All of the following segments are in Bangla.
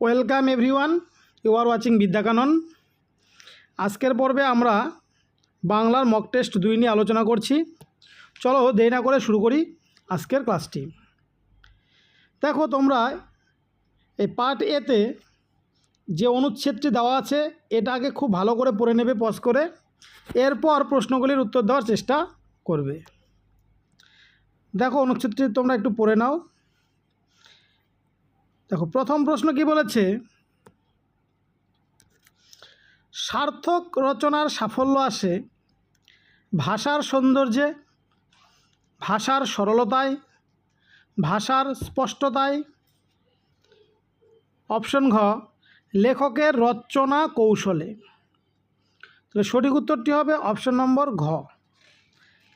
Welcome everyone you are watching Vidyakanan. আজকের পর্বে আমরা বাংলার মক টেস্ট দুই নিয়ে আলোচনা করছি। চলো দেরি না করে শুরু করি আজকের ক্লাসটি দেখো তোমরা, এই পার্ট এতে যে অনুচ্ছেদটি দেওয়া আছে এটা আগে খুব ভালো করে পড়ে নেবে পজ করে। এরপর প্রশ্নগুলির উত্তর দেওয়ার চেষ্টা করবে। দেখো অনুচ্ছেদটি তোমরা একটু পড়ে নাও। দেখো, প্রথম প্রশ্ন কি বলেছে? সার্থক রচনার সাফল্য আসে ভাষার সৌন্দর্যে, ভাষার সরলতায়, ভাষার স্পষ্টতায়। অপশন ঘ, লেখকের রচনা কৌশলে। তাহলে সঠিক উত্তরটি হবে অপশন নম্বর ঘ,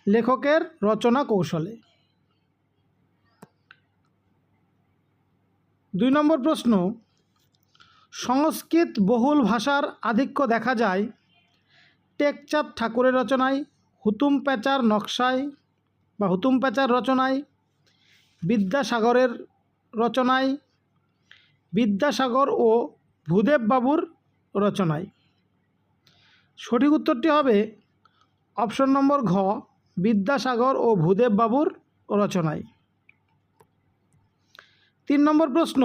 লেখকের রচনা কৌশলে। দুই নম্বর প্রশ্ন, সংস্কৃত বহুল ভাষার আধিক্য দেখা যায়। টেকচাঁদ ঠাকুরের রচনায়, হুতুম প্যাচার নকশায় বা হুতুম প্যাচার রচনায়, বিদ্যাসাগরের রচনায়, বিদ্যাসাগর ও ভূদেব বাবুর রচনায়। সঠিক উত্তরটি হবে অপশন নম্বর ঘ, বিদ্যাসাগর ও ভূদেব বাবুর রচনায়। তিন নম্বর প্রশ্ন,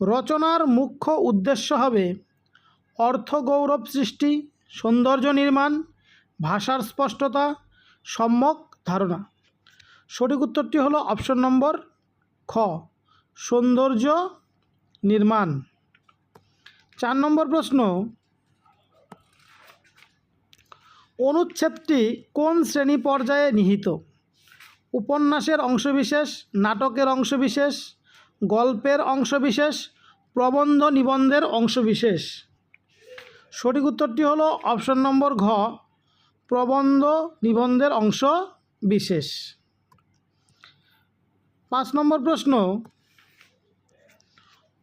রচনার মুখ্য উদ্দেশ্য হবে অর্থ গৌরব সৃষ্টি, সৌন্দর্য নির্মাণ, ভাষার স্পষ্টতা, সম্যক ধারণা। সঠিক উত্তরটি হলো অপশন নম্বর খ, সৌন্দর্য নির্মাণ। চার নম্বর প্রশ্ন, অনুচ্ছেদটি কোন শ্রেণি পর্যায়ে নিহিত? উপন্যাসের অংশবিশেষ, নাটকের অংশবিশেষ, গল্পের অংশবিশেষ, প্রবন্ধ নিবন্ধের অংশবিশেষ। সঠিক উত্তরটি হলো অপশন নম্বর ঘ, প্রবন্ধ নিবন্ধের অংশ বিশেষ পাঁচ নম্বর প্রশ্ন,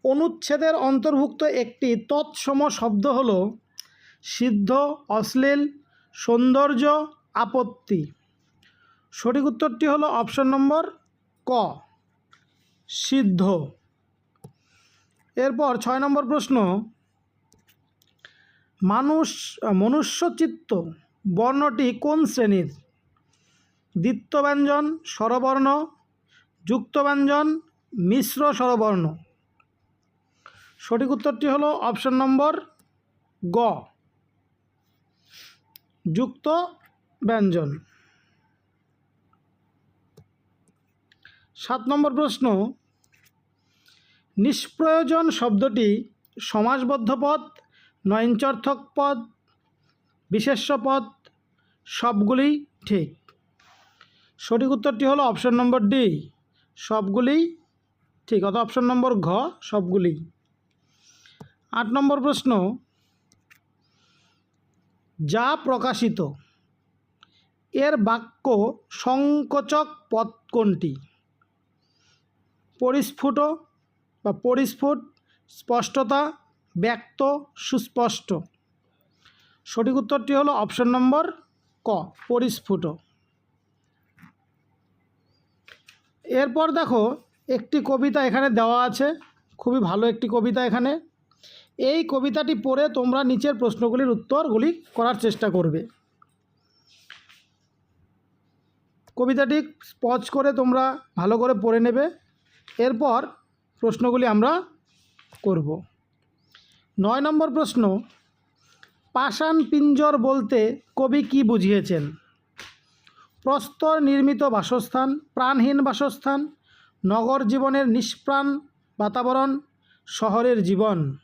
অনুচ্ছেদের অন্তর্ভুক্ত একটি তৎসম শব্দ হল সিদ্ধ, অশ্লীল, সৌন্দর্য, আপত্তি। সঠিক উত্তরটি হলো অপশন নম্বর ক, সিদ্ধ। এরপর ছয় নম্বর প্রশ্ন, মানুষ, মনুষ্যচিত্ত বর্ণটি কোন শ্রেণির? দ্বিত্বব্যঞ্জন, স্বরবর্ণ, যুক্তব্যঞ্জন, মিশ্র স্বরবর্ণ। সঠিক উত্তরটি হলো অপশন নম্বর গ যুক্ত ব্যঞ্জন সাত নম্বর প্রশ্ন, নিষ্প্রয়োজন শব্দটি সমাসবদ্ধ পদ, নয়নচর্থক পদ, বিশেষ্য পদ সবগুলি ঠিক। সঠিক উত্তরটি হলো অপশন নম্বর ডি সবগুলি ঠিক অত অপশন নম্বর ঘ সবগুলি আট নম্বর প্রশ্ন, যা প্রকাশিত, এর বাক্য সংকোচক পদ কোনটি? পরিস্ফুট বা পরিস্ফুট, স্পষ্টতা, ব্যক্ত, সুস্পষ্ট। সঠিক উত্তরটি হলো অপশন নম্বর ক, পরিস্ফুট। এরপর দেখো, একটি কবিতা এখানে দেওয়া আছে। খুবই ভালো একটি কবিতা এখানে। এই কবিতাটি পড়ে তোমরা নিচের প্রশ্নগুলির উত্তরগুলি করার চেষ্টা করবে। কবিতাটি স্পজ করে তোমরা ভালো করে পড়ে নেবে। এরপর প্রশ্নগুলি আমরা করব। নয় নম্বর প্রশ্ন, পাষাণ পিঞ্জর বলতে কবি কি বুঝিয়েছেন? প্রস্তর নির্মিত বাসস্থান, প্রাণহীন বাসস্থান, নগর জীবনের নিষ্প্রাণ বাতাবরণ, শহরের জীবন।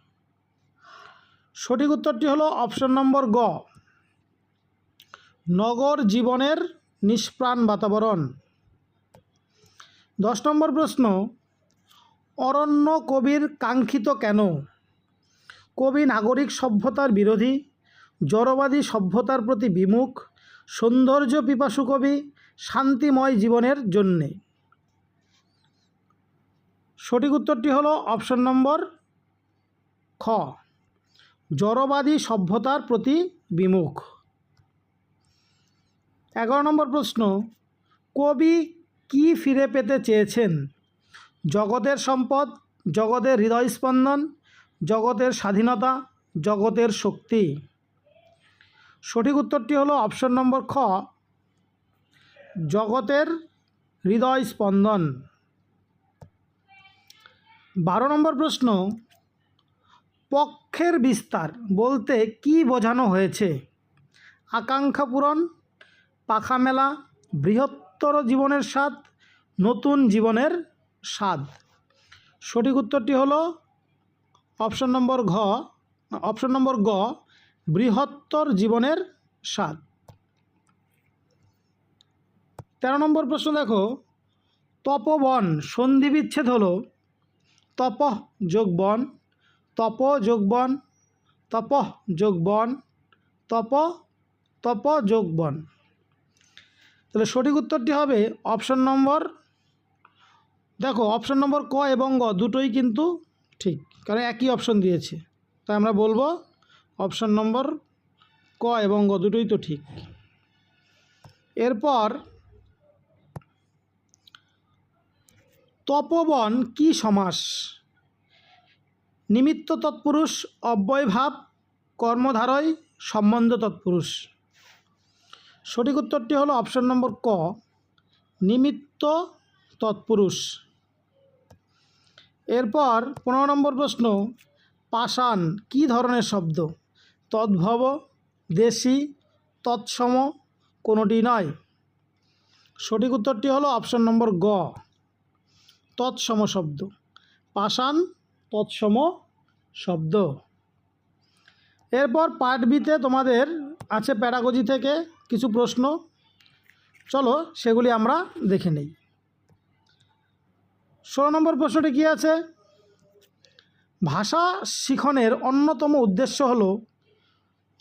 সঠিক উত্তরটি হলো অপশন নম্বর গ। নগর জীবনের নিষ্প্রাণ বাতাবরণ। দশ নম্বর প্রশ্ন, অরণ্য কবির কাঙ্ক্ষিত কেন? কবি নাগরিক সভ্যতার বিরোধী, জড়বাদী সভ্যতার প্রতি বিমুখ, সৌন্দর্য পিপাসু কবি, শান্তিময় জীবনের জন্যে। সঠিক উত্তরটি হলো অপশন নম্বর খ, জড়বাদী সভ্যতার প্রতি বিমুখ। এগারো নম্বর প্রশ্ন, কবি কি ফিরে পেতে চেয়েছেন? জগতের সম্পদ, জগতের হৃদয়স্পন্দন, জগতের স্বাধীনতা, জগতের শক্তি। সঠিক উত্তরটি হলো অপশন নম্বর খ, জগতের হৃদয় স্পন্দন বারো নম্বর প্রশ্ন, পক্ষের বিস্তার বলতে কি বোঝানো হয়েছে? আকাঙ্ক্ষা পূরণ পাখা মেলা বৃহত্তর জীবনের স্বাদ, নতুন জীবনের স্বাদ। সঠিক উত্তরটি হলো অপশন নম্বর ঘ, অপশন নম্বর গ, বৃহত্তর জীবনের স্বাদ। তেরো নম্বর প্রশ্ন দেখো, তপবন সন্ধি বিচ্ছেদ হলো, তপ যোগ বন, তপ যোগ বন, তপ যোগ বন, তপ তপ যোগ বন। তাহলে সঠিক উত্তরটি হবে অপশন নম্বর, দেখো অপশন নম্বর ক এবং গ দুটোই কিন্তু ঠিক, কারণ একই অপশন দিয়েছে। তাই আমরা বলব অপশন নম্বর ক এবং গ দুটোই তো ঠিক। এরপর তপবন কি সমাস? নিমিত্ত তৎপুরুষ, অব্যয়ভাব, কর্মধারয়, সম্বন্ধ তৎপুরুষ। সঠিক উত্তরটি হলো অপশন নম্বর ক, নিমিত্ত তৎপুরুষ। এরপর পনেরো নম্বর প্রশ্ন, পাষাণ কি ধরনের শব্দ? তদ্ভব, দেশি, তৎসম, কোনোটি নয়। সঠিক উত্তরটি হলো অপশন নম্বর গ, তৎসম শব্দ। পাষাণ তৎসম শব্দ। এরপর পার্ট বিতে তোমাদের আছে প্যারাগজি থেকে কিছু প্রশ্ন। চলো সেগুলি আমরা দেখে নেই। ষোলো নম্বর প্রশ্নটি কী আছে? ভাষা শিখনের অন্যতম উদ্দেশ্য হলো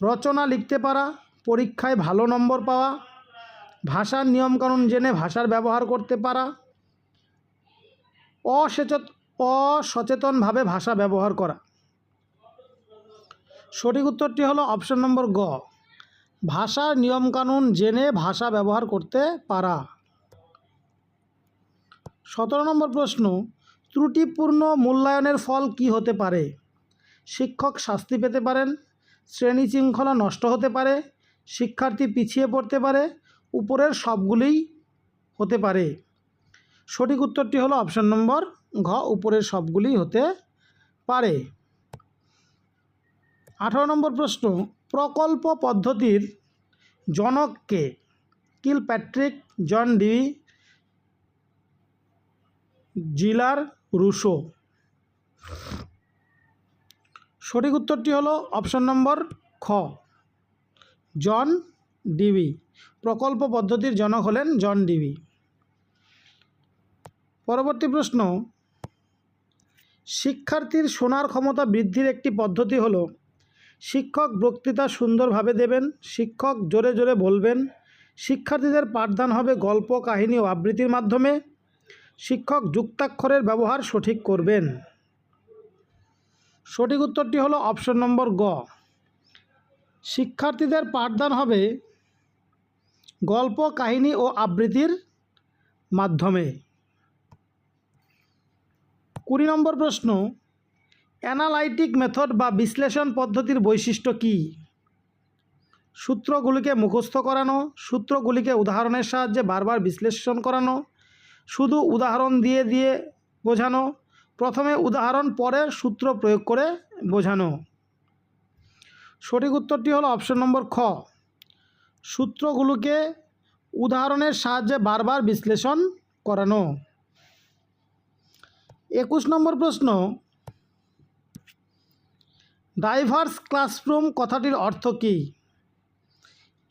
রচনা লিখতে পারা, পরীক্ষায় ভালো নম্বর পাওয়া, ভাষার নিয়মকানুন জেনে ভাষার ব্যবহার করতে পারা, অসচেত, অসচেতনভাবে ভাষা ব্যবহার করা। সঠিক উত্তরটি হলো অপশন নম্বর গ। ভাষার নিয়মকানুন জেনে ভাষা ব্যবহার করতে পারা। সতেরো নম্বর প্রশ্ন, ত্রুটিপূর্ণ মূল্যায়নের ফল কি হতে পারে? শিক্ষক শাস্তি পেতে পারেন, শ্রেণি শৃঙ্খলা নষ্ট হতে পারে, শিক্ষার্থী পিছিয়ে পড়তে পারে, উপরের সবগুলিই হতে পারে। সঠিক উত্তরটি হলো অপশন নম্বর ঘ, উপরের সবগুলি হতে পারে। আঠারো নম্বর প্রশ্ন প্রকল্প পদ্ধতির জনককে কিল প্যাট্রিক জন ডি জিলার রুশো। সঠিক উত্তরটি হলো অপশন নম্বর খ। জন ডিবি প্রকল্প পদ্ধতির জনক হলেন জন ডিবি পরবর্তী প্রশ্ন, শিক্ষার্থীর শোনার ক্ষমতা বৃদ্ধির একটি পদ্ধতি হলো শিক্ষক বক্তৃতা সুন্দরভাবে দেবেন, শিক্ষক জোরে জোরে বলবেন, শিক্ষার্থীদের পাঠদান হবে গল্প, কাহিনী ও আবৃত্তির মাধ্যমে, শিক্ষক যুক্তাক্ষরের ব্যবহার সঠিক করবেন। সঠিক উত্তরটি হলো অপশন নম্বর গ। শিক্ষার্থীদের পাঠদান হবে গল্প, কাহিনী ও আবৃত্তির মাধ্যমে। কুড়ি নম্বর প্রশ্ন অ্যানালাইটিক মেথড বা বিশ্লেষণ পদ্ধতির বৈশিষ্ট্য কী? সূত্রগুলিকে মুখস্থ করানো, সূত্রগুলিকে উদাহরণের সাহায্যে বারবার বিশ্লেষণ করানো, শুধু উদাহরণ দিয়ে দিয়ে বোঝানো, প্রথমে উদাহরণ, পরে সূত্র প্রয়োগ করে বোঝানো। সঠিক উত্তরটি হলো অপশন নম্বর খ। সূত্রগুলোকে উদাহরণের সাহায্যে বারবার বিশ্লেষণ করানো। একুশ নম্বর প্রশ্ন ডাইভার্স ক্লাসরুম কথাটির অর্থ কী?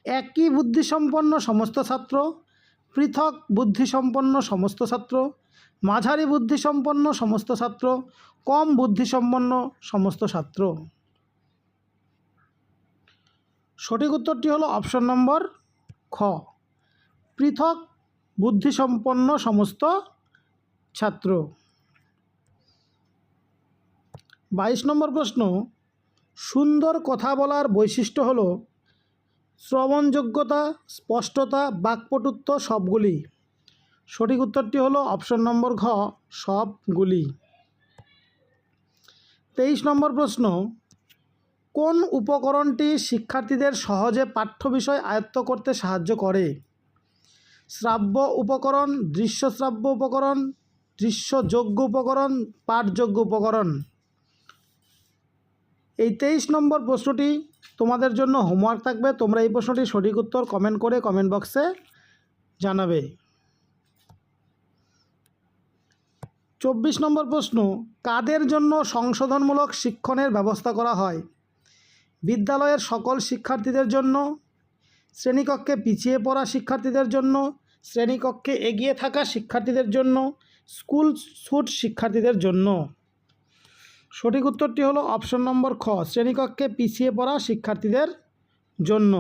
একই বুদ্ধিসম্পন্ন সমস্ত ছাত্র, পৃথক বুদ্ধিসম্পন্ন সমস্ত ছাত্র, মাঝারি বুদ্ধিসম্পন্ন সমস্ত ছাত্র, কম বুদ্ধিসম্পন্ন সমস্ত ছাত্র। সঠিক উত্তরটি হলো অপশন নম্বর খ। পৃথক বুদ্ধিসম্পন্ন সমস্ত ছাত্র। বাইশ নম্বর প্রশ্ন সুন্দর কথা বলার বৈশিষ্ট্য হলো শ্রবণযোগ্যতা, স্পষ্টতা, বাকপটুত্ব সবগুলি। সঠিক উত্তরটি হলো অপশন নম্বর ঘ, সবগুলি। তেইশ নম্বর প্রশ্ন, কোন উপকরণটি শিক্ষার্থীদের সহজে পাঠ্য বিষয় আয়ত্ত করতে সাহায্য করে? শ্রাব্য উপকরণ দৃশ্য শ্রাব্য উপকরণ, দৃশ্যযোগ্য উপকরণ, পাঠযোগ্য উপকরণ। এই তেইশ নম্বর প্রশ্নটি তোমাদের জন্য হোমওয়ার্ক থাকবে। তোমরা এই প্রশ্নটি সঠিক উত্তর কমেন্ট করে কমেন্ট বক্সে জানাবে। চব্বিশ নম্বর প্রশ্ন, কাদের জন্য সংশোধনমূলক শিক্ষণের ব্যবস্থা করা হয়? বিদ্যালয়ের সকল শিক্ষার্থীদের জন্য, শ্রেণীকক্ষে পিছিয়ে পড়া শিক্ষার্থীদের জন্য, শ্রেণীকক্ষে এগিয়ে থাকা শিক্ষার্থীদের জন্য, স্কুল ছুট শিক্ষার্থীদের জন্য। সঠিক উত্তরটি হলো অপশন নম্বর খ, শ্রেণীকক্ষে পিছিয়ে পড়া শিক্ষার্থীদের জন্য।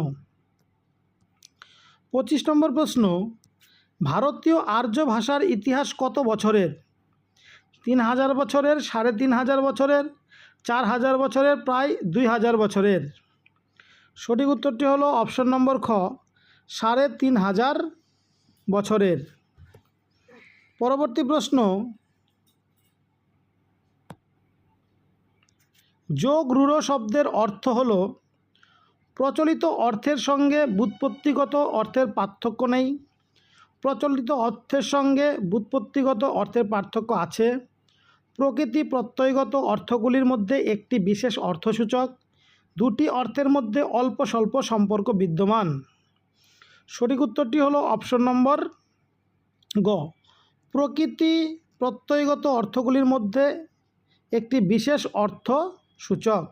পঁচিশ নম্বর প্রশ্ন, ভারতীয় আর্য ভাষার ইতিহাস কত বছরের? তিন হাজার বছরের, সাড়ে তিন হাজার বছরের, চার হাজার বছরের, প্রায় দুই হাজার বছরের। সঠিক উত্তরটি হলো অপশন নম্বর খ, সাড়ে তিন হাজার বছরের। পরবর্তী প্রশ্ন যোগ রূঢ় শব্দের অর্থ হল, প্রচলিত অর্থের সঙ্গে ব্যুৎপত্তিগত অর্থের পার্থক্য নেই। প্রচলিত অর্থের সঙ্গে ব্যুৎপত্তিগত অর্থের পার্থক্য আছে। প্রকৃতি প্রত্যয়গত অর্থগুলির মধ্যে একটি বিশেষ অর্থসূচক। দুটি অর্থের মধ্যে অল্প স্বল্প সম্পর্ক বিদ্যমান। সঠিক উত্তরটি হলো অপশন নম্বর গ। প্রকৃতি প্রত্যয়গত অর্থগুলির মধ্যে একটি বিশেষ অর্থ সূচক।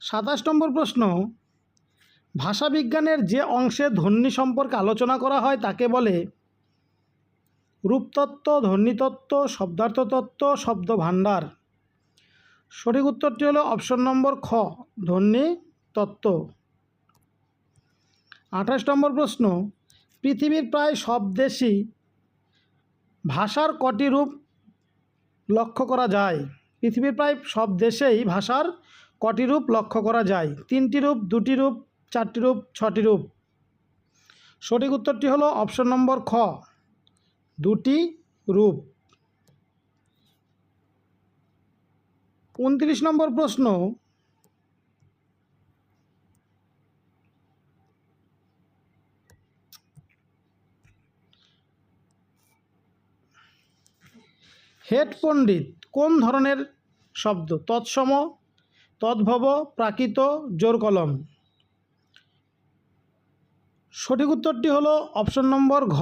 সাতাশ নম্বর প্রশ্ন, ভাষাবিজ্ঞানের যে অংশে ধ্বনি সম্পর্কে আলোচনা করা হয় তাকে বলে রূপতত্ত্ব, ধ্বনিতত্ত্ব, শব্দার্থতত্ত্ব শব্দ ভাণ্ডার সঠিক উত্তরটি হলো অপশন নম্বর খ ধ্বনি তত্ত্ব আঠাশ নম্বর প্রশ্ন, পৃথিবীর প্রায় সব দেশই ভাষার কটি রূপ লক্ষ্য করা যায়। পৃথিবীর প্রায় সব দেশেই ভাষার কটি রূপ লক্ষ্য করা যায়। তিনটি রূপ, দুটি রূপ, চারটি রূপ, ছটি রূপ। সঠিক উত্তরটি হলো অপশন নম্বর খ। দুটি রূপ। উনত্রিশ নম্বর প্রশ্ন হেড পণ্ডিত কোন ধরনের শব্দ? তৎসম, তদ্ভব, প্রাকৃত, জোর কলম। সঠিক উত্তরটি হলো অপশন নম্বর ঘ।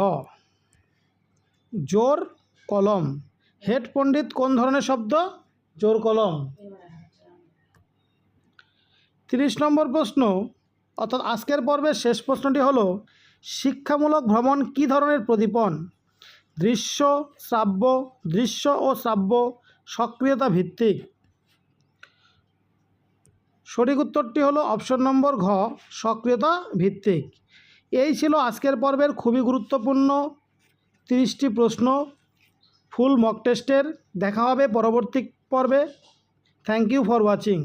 জোর কলম। হেড পণ্ডিত কোন ধরনের শব্দ? জোর কলম। তিরিশ নম্বর প্রশ্ন। অর্থাৎ আজকের পর্বের শেষ প্রশ্নটি হলো, শিক্ষামূলক ভ্রমণ কী ধরনের প্রদীপন দৃশ্য, শ্রাব্য, দৃশ্য ও শ্রাব্য সক্রিয়তা ভিত্তিক সঠিক উত্তরটি হলো অপশন নম্বর ঘ সক্রিয়তা ভিত্তিক এই ছিল আজকের পর্বের খুবই গুরুত্বপূর্ণ তিরিশটি প্রশ্ন। ফুল মক টেস্টের দেখা হবে পরবর্তী পর্বে। Thank you for watching